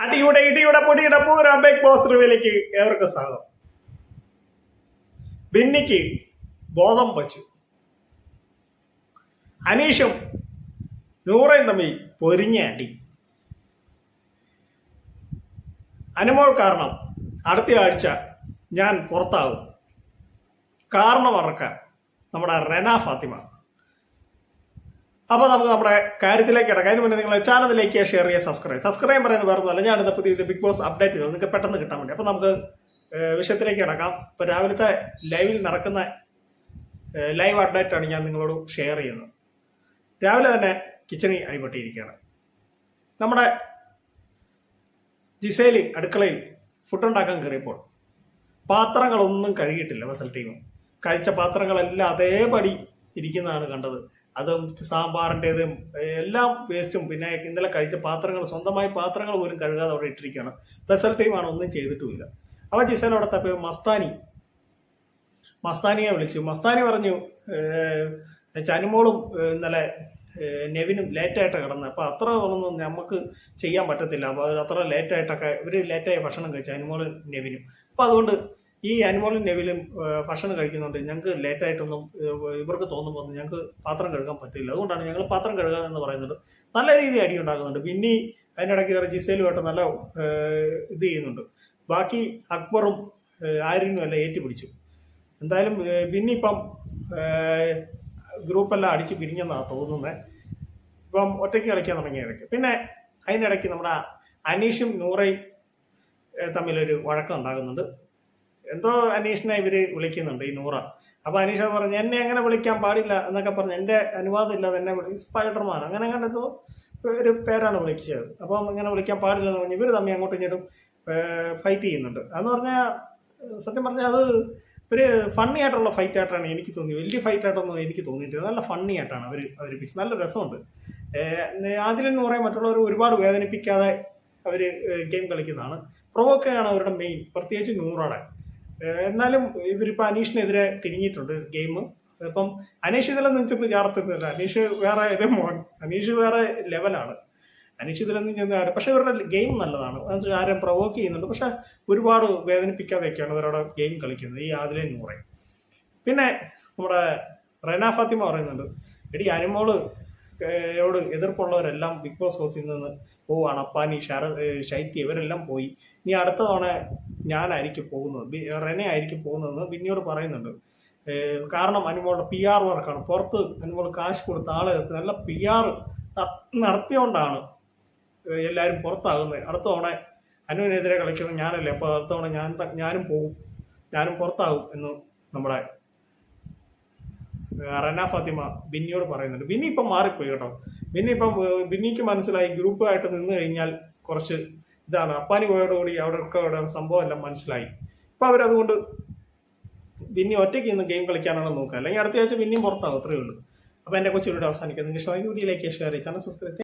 അടിയുടെ ഇടിയുടെ പൊടിയുടെ പൂരം ബിഗ് ബോസ് റിവിലേക്ക് ഏവർക്കും സ്വാഗതം. ബിന്നിക്ക് ബോധം വച്ചു. അനീഷും നൂറയും തമ്മിൽ പൊരിഞ്ഞ അടി. അനുമോൾ കാരണം അടുത്ത ആഴ്ച ഞാൻ പുറത്താകും. കാരണം മറക്കാൻ നമ്മുടെ റെന ഫാത്തിമ. അപ്പോൾ നമുക്ക് നമ്മുടെ കാര്യത്തിലേക്ക് കിടക്കാം. അതിന് മുന്നേ നിങ്ങൾ ചാനലിലേക്ക് ഷെയർ ചെയ്യുക സബ്സ്ക്രൈബ് സബ്സ്ക്രൈബ് പറയുന്നത് വേറെ ഒന്നുമല്ല. ഞാനിത് പുതിയ ബിഗ് ബോസ് അപ്ഡേറ്റുകൾ നിങ്ങൾക്ക് പെട്ടെന്ന് കിട്ടാൻ വേണ്ടി. അപ്പോൾ നമുക്ക് വിഷയത്തിലേക്ക് കിടക്കാം. ഇപ്പോൾ രാവിലത്തെ ലൈവിൽ നടക്കുന്ന ലൈവ് ആണ് ഞാൻ നിങ്ങളോട് ഷെയർ ചെയ്യുന്നത്. രാവിലെ തന്നെ കിച്ചണിൽ അടിപൊട്ടിയിരിക്കുകയാണ്. നമ്മുടെ ജിസേലി അടുക്കളയിൽ ഫുഡ് ഉണ്ടാക്കാൻ കയറിയപ്പോൾ പാത്രങ്ങളൊന്നും കഴുകിയിട്ടില്ല വെസൽ ടീം കഴിച്ച പാത്രങ്ങളെല്ലാം അതേപടി ഇരിക്കുന്നതാണ് കണ്ടത്. അതും സാമ്പാറിന്റെതും എല്ലാം വേസ്റ്റും പിന്നെ ഇന്നലെ കഴിച്ച പാത്രങ്ങൾ സ്വന്തമായി പാത്രങ്ങൾ പോലും കഴുകാതെ അവിടെ ഇട്ടിരിക്കുകയാണ്. ബസൽ ഒന്നും ചെയ്തിട്ടുമില്ല. അപ്പം ജിസേൽ അവിടെ തപ്പി മസ്താനി മസ്താനിയെ വിളിച്ചു. മസ്താനി പറഞ്ഞു ചനുമോളും ഇന്നലെ നെവിനും ലേറ്റായിട്ട് കിടന്നത് അപ്പോൾ അത്ര ഒന്നും നമുക്ക് ചെയ്യാൻ പറ്റത്തില്ല. അപ്പോൾ അത്ര ലേറ്റായിട്ടൊക്കെ ഇവർ ലേറ്റായി ഭക്ഷണം കഴിച്ചു അനുമോളും നെവിനും. അപ്പോൾ അതുകൊണ്ട് ഈ അനുമോളും നെവിലും ഭക്ഷണം കഴിക്കുന്നുണ്ട്. ഞങ്ങൾക്ക് ലേറ്റായിട്ടൊന്നും ഇവർക്ക് തോന്നുമ്പോൾ ഞങ്ങൾക്ക് പാത്രം കഴുകാൻ പറ്റില്ല. അതുകൊണ്ടാണ് ഞങ്ങൾ പാത്രം കഴുകാൻ എന്ന് പറയുന്നത്. നല്ല രീതിയിൽ അടി ഉണ്ടാക്കുന്നുണ്ട്. പിന്നെ അതിനിടയ്ക്ക് കയറി ജിസേലുമായിട്ട് നല്ല ഇത് ചെയ്യുന്നുണ്ട്. ബാക്കി അക്ബറും ആര്യനും എല്ലാം ഏറ്റുപിടിച്ചു. എന്തായാലും പിന്നെ ഇപ്പം ഗ്രൂപ്പെല്ലാം അടിച്ച് പിരിഞ്ഞെന്നാണ് തോന്നുന്നത് ഇപ്പം ഒറ്റയ്ക്ക് കളിക്കാൻ തുടങ്ങിയ ഇടയ്ക്ക് പിന്നെ അതിനിടയ്ക്ക് നമ്മുടെ അനീഷും നൂറയും തമ്മിലൊരു വഴക്കം ഉണ്ടാകുന്നുണ്ട്. എന്തോ അനീഷിനെ ഇവർ വിളിക്കുന്നുണ്ട് ഈ നൂറ. അപ്പൊ അനീഷ പറഞ്ഞു എന്നെ അങ്ങനെ വിളിക്കാൻ പാടില്ല എന്നൊക്കെ പറഞ്ഞു. എന്റെ അനുവാദം ഇല്ലാതെ എന്നെ സ്പൈഡർമാൻ. അങ്ങനെ അങ്ങനെ എന്തോ ഒരു പേരാണ് വിളിച്ചത്. അപ്പം ഇങ്ങനെ വിളിക്കാൻ പാടില്ല എന്ന് പറഞ്ഞു. ഇവർ തമ്മിൽ അങ്ങോട്ടും ഇങ്ങോട്ടും ഫൈറ്റ് ചെയ്യുന്നുണ്ട്. അതെന്ന് പറഞ്ഞാൽ സത്യം പറഞ്ഞാൽ അത് ഒരു ഫണ്ണി ആയിട്ടുള്ള ഫൈറ്റ് ആയിട്ടാണ് എനിക്ക് തോന്നി വലിയ ഫൈറ്റ് ആയിട്ടൊന്നും എനിക്ക് തോന്നിയിട്ടില്ല. നല്ല ഫണ്ണി ആയിട്ടാണ് അവർ അവതരിപ്പിച്ചത്. നല്ല രസമുണ്ട്. ആദ്യം പറയാൻ മറ്റുള്ളവർ ഒരുപാട് വേദനിപ്പിക്കാതെ അവർ ഗെയിം കളിക്കുന്നതാണ്. പ്രൊവോക്കാണ് അവരുടെ മെയിൻ പ്രത്യേകിച്ച് നൂറോടെ എന്നാലും ഇവരിപ്പോൾ അനീഷിനെതിരെ തിരിഞ്ഞിട്ടുണ്ട് ഗെയിം അപ്പം അനീഷ് ഇതിലൊന്നും ചെന്ന് ചാടത്തുന്നില്ല അനീഷ് വേറെ ഇത് മോൻ അനീഷ് വേറെ ലെവലാണ് അനീഷ് ഇതിലൊന്നും ചെന്ന് ചാടും. പക്ഷെ ഇവരുടെ ഗെയിം നല്ലതാണ്. ആരും പ്രൊവോക്ക് ചെയ്യുന്നുണ്ട്. പക്ഷെ ഒരുപാട് വേദനിപ്പിക്കാതെയൊക്കെയാണ് ഇവരുടെ ഗെയിം കളിക്കുന്നത്. ഈ ആദിലെ നൂറെ പിന്നെ നമ്മുടെ റെന ഫാത്തിമ പറയുന്നുണ്ട്. എടി അനുമോൾ യോട് എതിർപ്പുള്ളവരെല്ലാം ബിഗ് ബോസ് ഹൗസിൽ നിന്ന് പോവാണ് അപ്പാനി ശരത് ശൈത്യ ഇവരെല്ലാം പോയി. ഇനി അടുത്ത തവണ ഞാനായിരിക്കും പോകുന്നത്. റെനെ ആയിരിക്കും പോകുന്നതെന്ന് ബിന്നിയോട് പറയുന്നുണ്ട്. കാരണം അനുമോളുടെ പി ആർ വർക്കാണ്. പുറത്ത് അനുമോൾ കാശ് കൊടുത്ത ആളെ നല്ല പി ആർ നടത്തിയോണ്ടാണ് എല്ലാവരും പുറത്താകുന്നത്. അടുത്ത തവണ അനുവിനെതിരെ കളിക്കുന്നത് ഞാനല്ലേ അപ്പോൾ അടുത്ത തവണ ഞാൻ ഞാനും പോകും. ഞാനും പുറത്താകും എന്ന് നമ്മുടെ റന ഫാത്തിമ ബിന്നിയോട് പറയുന്നുണ്ട്. ബിന്നി ഇപ്പം മാറിപ്പോയി കേട്ടോ. ബിന്നി ഇപ്പം ബിന്നിക്ക് മനസ്സിലായി ഗ്രൂപ്പായിട്ട് നിന്ന് കഴിഞ്ഞാൽ കുറച്ച് ഇതാണ്. അപ്പാനി പോയോടുകൂടി അവിടെയൊക്കെ അവിടെ സംഭവം എല്ലാം മനസ്സിലായി. ഇപ്പം അവരതുകൊണ്ട് പിന്നെ ഒറ്റയ്ക്ക് ഇന്ന് ഗെയിം കളിക്കാനാണ് നോക്കുക. അല്ലെങ്കിൽ അടുത്ത ആഴ്ച പിന്നെയും പുറത്താവും അത്രയേ ഉള്ളൂ. അപ്പോൾ എന്റെ കൊച്ചു വീഡിയോ അവസാനിക്കുന്നത് നിങ്ങൾക്ക് വീഡിയോയിലേക്ക് ഷെയർ ചെയ്യാൻ സബ്സ്ക്രൈബ്